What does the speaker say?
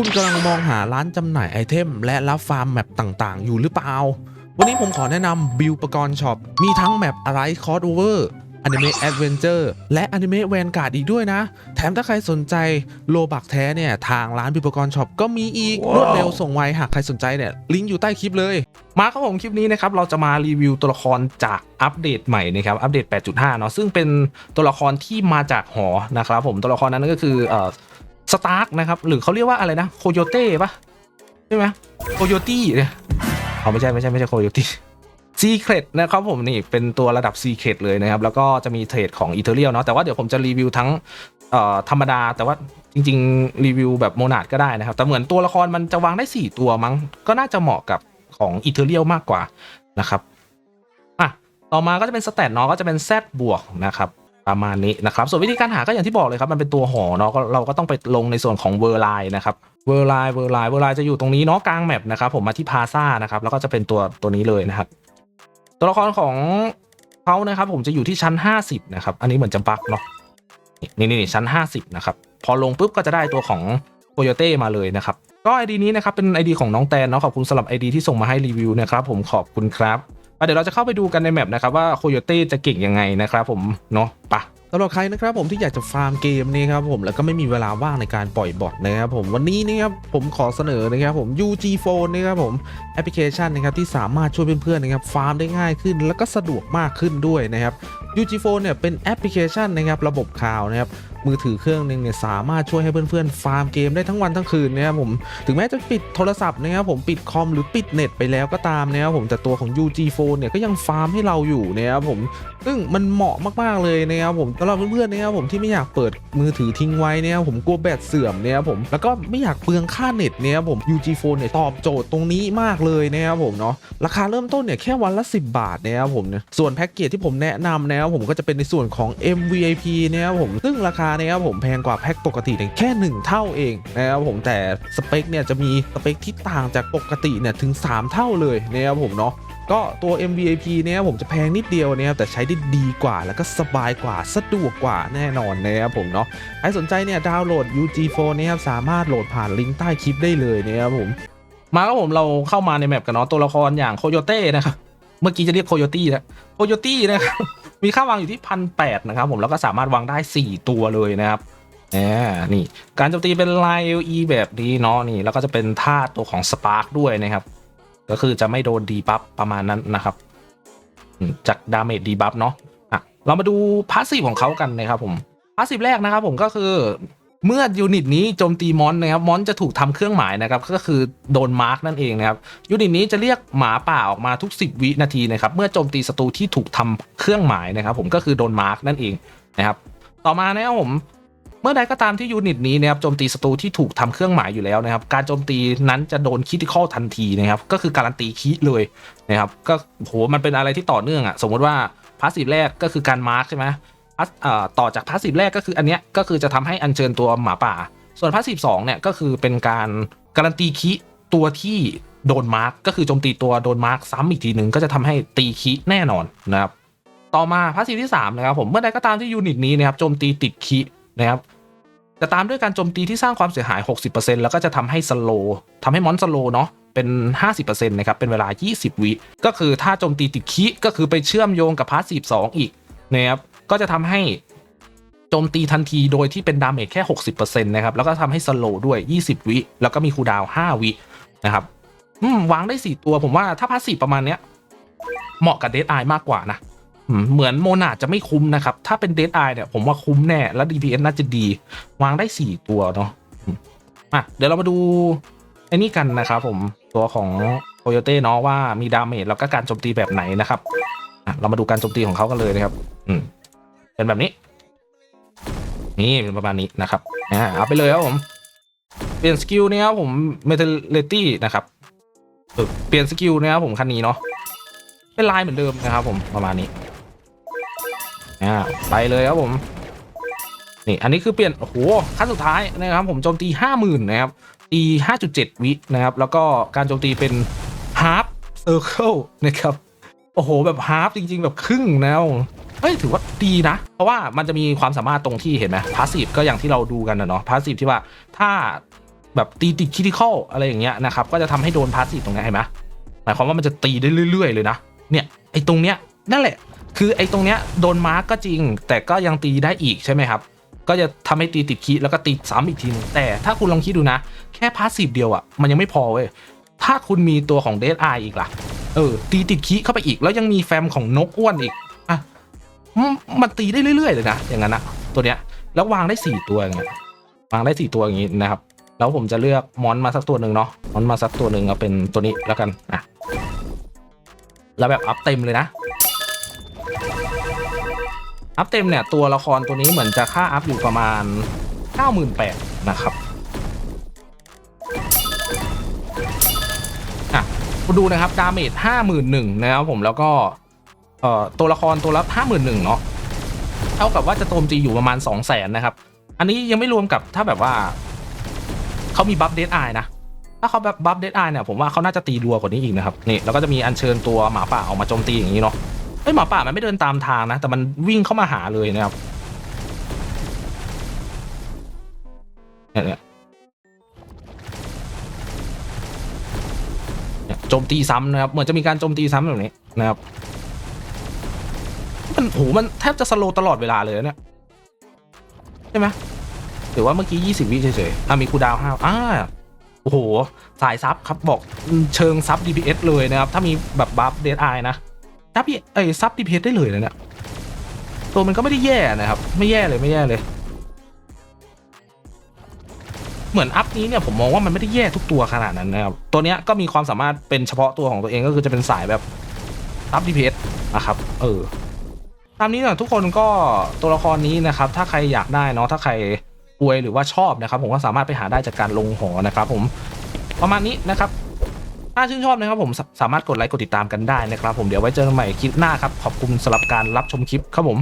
คุณกำลังมองหาร้านจำหน่ายไอเทม และรับฟาร์มแมปต่างๆ อยู่หรือเปล่า วันนี้ผมขอแนะนำบิลปกรณ์ช็อป มีทั้งแมปอะไรคอร์ดโอเวอร์อนิเมะแอดเวนเจอร์และอนิเมะแวนการ์ดอีกด้วยนะ แถมถ้าใครสนใจโลบักแท้เนี่ย ทางร้านบิลปกรณ์ช็อปก็มีอีกรวดเร็วส่งไว หากใครสนใจเนี่ย ลิงก์อยู่ใต้คลิปเลย มาครับผมคลิปนี้นะครับ เราจะมารีวิวตัวละครจากอัปเดตใหม่นะครับ อัปเดต 8.5 เนาะซึ่งเป็นตัวละครที่มาจากหอนะครับผมตัวละครนั้นก็คือเอ่อ สตาร์กนะครับหรือเขาเรียกว่าอะไรนะโคโยเต้ปะใช่ไหมโคโยตี้เนี่ยเอาไม่ใช่ไม่ใช่ไม่ใช่โคโยตี้ซีเครตนะครับผมนี่เป็นตัวระดับซีเครตเลยนะครับ แล้วก็จะมีเทรดของอีเทเรียลเนาะแต่ว่าเดี๋ยวผมจะรีวิวทั้งธรรมดา แต่ว่าจริง ๆ รีวิวแบบโมนาดก็ได้นะครับ แต่เหมือนตัวละครมันจะวางได้ 4 ตัวมั้ง ก็น่าจะเหมาะกับของอีเทเรียลมากกว่านะครับอะต่อมาก็จะเป็นสเตตเนาะก็จะเป็น Z บวกนะครับ ประมาณนี้นะครับ ส่วนวิธีการหาก็อย่างที่บอกเลยครับมันเป็นตัวหอเนาะก็เราก็ต้องไปลงในส่วนของเวอร์ไลน์นะครับเวอร์ไลน์เวอร์ไลน์เวอร์ไลน์จะอยู่ตรงนี้เนาะกลางแมปนะครับผมมาที่พาซ่านะครับแล้วก็จะเป็นตัวตัวนี้เลยนะครับ ตัวละครของเขานะครับ ผมจะอยู่ที่ชั้น 50 นะครับ อันนี้เหมือนจะบักเนาะนี่นี่นี่ชั้น 50 นะครับ พอลงปุ๊บก็จะได้ตัวของโคโยเต้มาเลยนะครับ ก็ ID นี้นะครับเป็น ID ของน้องแตนเนาะขอบคุณสำหรับ ID ที่ส่งมาให้รีวิวนะครับผมขอบคุณครับ เดี๋ยวเราจะเข้าไปดูกันในแมปนะครับว่าโคโยเต้จะเก่งยังไงนะครับผมเนาะปะสำหรับใครนะครับผมที่อยากจะฟาร์มเกมนี้ครับผมแล้วก็ไม่มีเวลาว่างในการปล่อยบอทนะครับผมวันนี้นะครับผมขอเสนอนะครับผม UG Phone นะครับผมแอปพลิเคชันนะครับที่สามารถช่วยเพื่อนๆนะครับฟาร์มได้ง่ายขึ้น แล้วก็สะดวกมากขึ้นด้วยนะครับ UG Phone เนี่ยเป็นแอปพลิเคชันนะครับระบบข่าวนะครับมือถือเครื่องหนึ่งเนี่ยสามารถช่วยให้เพื่อนๆฟาร์มเกมได้ทั้งวันทั้งคืนนะครับผมถึงแม้จะปิดโทรศัพท์นะครับผมปิดคอมหรือปิดเน็ตไปแล้วก็ตามนะครับผมแต่ตัวของ UG Phone เนี่ยก็ยังฟาร์มให้เราอยู่นะครับผมซึ่งมันเหมาะมากๆเลยนะครับผมสำหรับเพื่อนๆนะครับผมที่ไม่อยากเปิดมือถือทิ้งไว้นะครับผมกลัวแบตเสื่อมนะครับผมแล้วก็ไม่อยากเปลืองค่าเน็ตนะครับผม UG Phone เนี่ยตอบโจทย์ตรงนี้มากเลยนะครับผมเนาะราคาเริ่มต้นเนี่ยแค่วันละ 10 บาทนะครับผมเนี่ยส่วนแพ็กเกจที่ผมแนะนำนะครับผมก็จะเป็นในส่วนของ MVIP นะครับผมซึ่งราคานะครับผมแพงกว่าแพ็กปกติเนี่ยแค่ 1 เท่าเองนะครับผมแต่สเปคเนี่ยจะมีสเปคที่ต่างจากปกติเนี่ยถึง 3 เท่าเลยนะครับผมเนาะก็ตัว MVP เนี่ยผมจะแพงนิดเดียวนะครับแต่ใช้ได้ดีกว่าแล้วก็สบายกว่าสะดวกกว่าแน่นอนนะครับผมเนาะใครสนใจเนี่ยดาวน์โหลด UG Phone นะครับสามารถโหลดผ่านลิงก์ใต้คลิปได้เลยนะครับผมมาครับผมเราเข้ามาในแมปกันเนาะตัวละครอย่างโคโยเต้นะครับเมื่อกี้จะเรียกโคโยตี้แล้วโคโยตี้นะครับ มีค่าวางอยู่ที่พันแปดนะครับผมแล้วก็สามารถวางได้ 4 ตัวเลยนะครับแหมนี่ การโจมตีเป็นลาย LE แบบนี้เนาะนี่แล้วก็จะเป็นท่าตัวของสปาร์คด้วยนะครับ ก็คือจะไม่โดนดีบัฟประมาณนั้นนะครับจากดาเมจดีบัฟเนาะอะเรามาดูพาสซีฟของเขากันนะครับผมพาสซีฟแรกนะครับผมก็คือ เมื่อยูนิตนี้โจมตีมอนนะครับมอนจะถูกทำเครื่องหมายนะครับก็คือโดนมาร์กนั่นเองนะครับยูนิตนี้จะเรียกหมาป่าออกมาทุก 10 วินาทีนะครับเมื่อโจมตีศัตรูที่ถูกทำเครื่องหมายนะครับ ผมก็คือโดนมาร์กนั่นเองนะครับต่อมานะครับผมเมื่อใดก็ตามที่ยูนิตนี้นะครับโจมตีศัตรูที่ถูกทำเครื่องหมายอยู่แล้วนะครับ การโจมตีนั้นจะโดนคิติคอทันทีนะครับ ก็คือการันตีคิเลยนะครับ ก็โหมันเป็นอะไรที่ต่อเนื่องอะสมมติว่าพาสซีฟแรกก็คือการมาร์กใช่ไหม ต่อจากพาสซีฟแรกก็คืออันเนี้ยก็คือจะทำให้อัญเชิญตัวหมาป่า ส่วนพาสซีฟสองเนี่ยก็คือเป็นการการันตีคิตัวที่โดนมาร์กก็คือโจมตีตัวโดนมาร์กซ้ำอีกทีหนึ่งก็จะทำให้ตีคิแน่นอนนะครับต่อมาพาสซีฟที่3นะครับผมเมื่อใดก็ตามที่ยูนิตนี้นะครับโจมตีติดคินะครับจะตามด้วยการโจมตีที่สร้างความเสียหาย 60%แล้วก็จะทำให้สโลทำให้มอนสโลเนาะเป็น 50%นะครับ เป็นเวลา 20 วิก็คือถ้าโจมตีติดคิก็คือไปเชื่อมโยงกับพาสซีฟ2อีกนะครับ ก็จะทำให้โจมตีทันทีโดยที่เป็นดาเมจแค่ 60%นะครับ แล้วก็ทำให้สโลด้วย 20 วิ แล้วก็มีคูดาว 5 วินะครับอืมวางได้ 4 ตัวผมว่าถ้าพาสซีฟประมาณเนี้ย เหมาะกับเด d ไอมากกว่านะเหมือนโมนาจะไม่คุ้มนะครับ ถ้าเป็นเด d ไอเนี่ยผมว่าคุ้มแน่ แล้ว DPS น่าจะดี วางได้ 4 ตัวเนาะอะเดี๋ยวเรามาดูไอ้นี่กันนะครับผมตัวของโ o โยเต้เนาะว่ามีดาเมจแล้วก็การโจมตีแบบไหนนะครับอะเรามาดูการโจมตีของเขากันเลยนะครับ อืม เป็นแบบนี้ นี่เป็นประมาณนี้นะครับอ่าเอาไปเลยครับผม เปลี่ยนสกิลเนี่ยครับผมเมทัลเลตี้นะครับเปลี่ยนสกิลนะครับผมคันนี้เนาะเป็นลายเหมือนเดิมนะครับผมประมาณนี้อ่าไปเลยครับผมนี่อันนี้คือเปลี่ยนโอ้โหขั้นสุดท้ายนะครับผมโจมตีห้าหมื่นนะครับตีห้าจุดเจ็ดวินะครับ แล้วก็การโจมตีเป็นฮาร์ c เซอร์เคิลนะครับ โอ้โห แบบฮาร์ c จริง ๆ แบบครึ่งแล้ว เฮ้ยถือว่าดีนะ เพราะว่ามันจะมีความสามารถตรงที่เห็นไหมพาสซีฟก็อย่างที่เราดูกันนะเนาะพาสซีฟที่ว่าถ้าแบบตีติดคิติคอลอะไรอย่างเงี้ยนะครับก็จะทำให้โดนพาสซีฟตรงนี้เห็นไหมหมายความว่ามันจะตีได้เรื่อยๆเลยนะเนี่ยไอ้ตรงเนี้ยนั่นแหละ คือไอ้ตรงเนี้ยโดนมาร์กก็จริง แต่ก็ยังตีได้อีกใช่ไหมครับก็จะทำให้ตีติดคีแล้วก็ตีซ้ำอีกทีหนึงแต่ถ้าคุณลองคิดดูนะ แค่พาสซีฟเดียวอะ่ะมันยังไม่พอเว้ยถ้าคุณมีตัวของเดดไออีกล่ะเออตีติดคีเข้าไปอีกแล้วยังมีแฟมของนกอ้วนอีก มันตีได้เรื่อยๆเลยนะอย่างนั้นนะตัวเนี้ยแล้ววางได้สี่ตัวอย่างเงี้ยวางได้สี่ตัวอย่างงี้นะครับ แล้วผมจะเลือกมอนมาสักตัวหนึ่งเนาะมอนมาสักตัวหนึ่งเอาเป็นตัวนี้แล้วกันอะแล้วแบบอัพเต็มเลยนะอัพเต็มเนี่ยตัวละครตัวนี้เหมือนจะค่าอัพอยู่ประมาณ 98,000นะครับอะมาดูนะครับดาเมจ51,000นะครับผมแล้วก็ เอ่อตัวละครตัวละ51,000เนาะเท่ากับว่าจะโจมตีอยู่ประมาณ200,000นะครับ อันนี้ยังไม่รวมกับถ้าแบบว่าเขามีบัฟเดดไอนะ ถ้าเขาแบบบัฟเดดไอเนี่ยผมว่าเขาน่าจะตีรัวกว่านี้อีกนะครับนี่แล้วก็จะมีอัญเชิญตัวหมาป่าออกมาโจมตีอย่างนี้เนาะเอ้ยหมาป่ามันไม่เดินตามทางนะ แต่มันวิ่งเข้ามาหาเลยนะครับเนี่ยโจมตีซ้ำนะครับ เหมือนจะมีการโจมตีซ้ำแบบนี้นะครับ โหมันแทบจะสโลตลอดเวลาเลยนะเนี่ยใช่ไหมหรือว่าเมื่อกี้ 20 วิเฉยๆอะมีคูดาวห้าอ่าโอ้โห สายซับครับบอกเชิงซับ DPS เลยนะครับ ถ้ามีแบบบัฟเดดไอนะซับเอ้ยซับ DPS ได้เลยนะเนี่ยตัวมันก็ไม่ได้แย่นะครับ ไม่แย่เลยไม่แย่เลย เหมือนอัพนี้เนี่ยผมมองว่ามันไม่ได้แย่ทุกตัวขนาดนั้นนะครับ ตัวเนี้ยก็มีความสามารถเป็นเฉพาะตัวของตัวเองก็คือจะเป็นสายแบบซับ DPS นะครับ เออ ตามนี้เนี่ยทุกคนก็ตัวละครนี้นะครับ ถ้าใครอยากได้เนาะถ้าใครอวยหรือว่าชอบนะครับ ผมก็สามารถไปหาได้จากการลงหอนะครับ ผมประมาณนี้นะครับถ้าชื่นชอบนะครับผมสสามารถกดไลค์กดติดตามกันได้นะครับ ผมเดี๋ยวไว้เจอกันใหม่คลิปหน้าครับขอบคุณสำหรับการรับชมคลิปครับผม